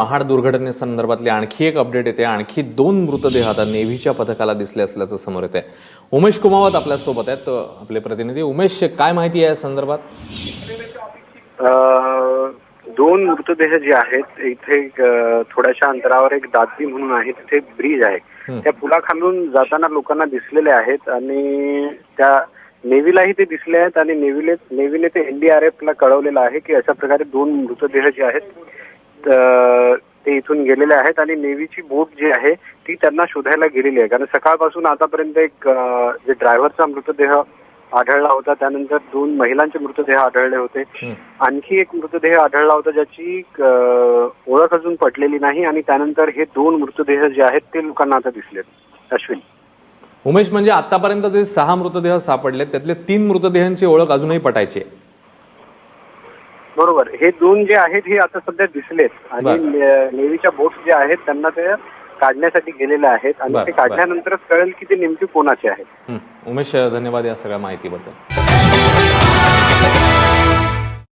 महाड दुर्घटनेसंदर्भातली आणखी एक अपडेट येते. आणखी दोन मृतदेह आता नेव्हीच्या पथकाला दिसले असल्याचं समोर येते उमेश कुमावत आपल्यासोबत आहेत. आपले प्रतिनिधी. उमेश काय माहिती आहे या संदर्भात? दोन मृतदेह जे आहेत इथे थोड्याशा अंतरावर एक दाती म्हणून आहे तिथे ब्रिज आहे. त्या पुलाखालून जाताना लोकांना दिसलेले आहेत आणि त्या नेव्हीलाही ते दिसले आहेत आणि नेव्हीले नेव्हीने ते एनडीआरएफ ला कळवलेलं आहे की अशा प्रकारे दोन मृतदेह जे आहेत ते इथून गेलेले आहेत आणि नेव्हीची बोट जी आहे ती त्यांना शोधायला गेलेली आहे. कारण सकाळपासून आतापर्यंत एक जे ड्रायव्हरचा मृतदेह आढळला होता त्यानंतर दोन महिलांचे मृतदेह आढळले होते. आणखी एक मृतदेह आढळला होता ज्याची ओळख अजून पटलेली नाही आणि त्यानंतर हे दोन मृतदेह जे आहेत ते लोकांना आता दिसलेत. अश्विन. उमेश म्हणजे आतापर्यंत जे सहा मृतदेह सापडले त्यातले तीन मृतदेहांची ओळख अजूनही पटायची आहे. बरोबर. हे दोन जे आहेत हे आता सध्या दिसलेत. आणि नेव्हीच्या बोट जे आहेत त्यांना ते काढण्यासाठी गेलेले आहेत. आणि ते. काढल्यानंतरच कळेल की ते नेमके कोणाचे आहेत. उमेश धन्यवाद या सगळ्या माहितीबद्दल.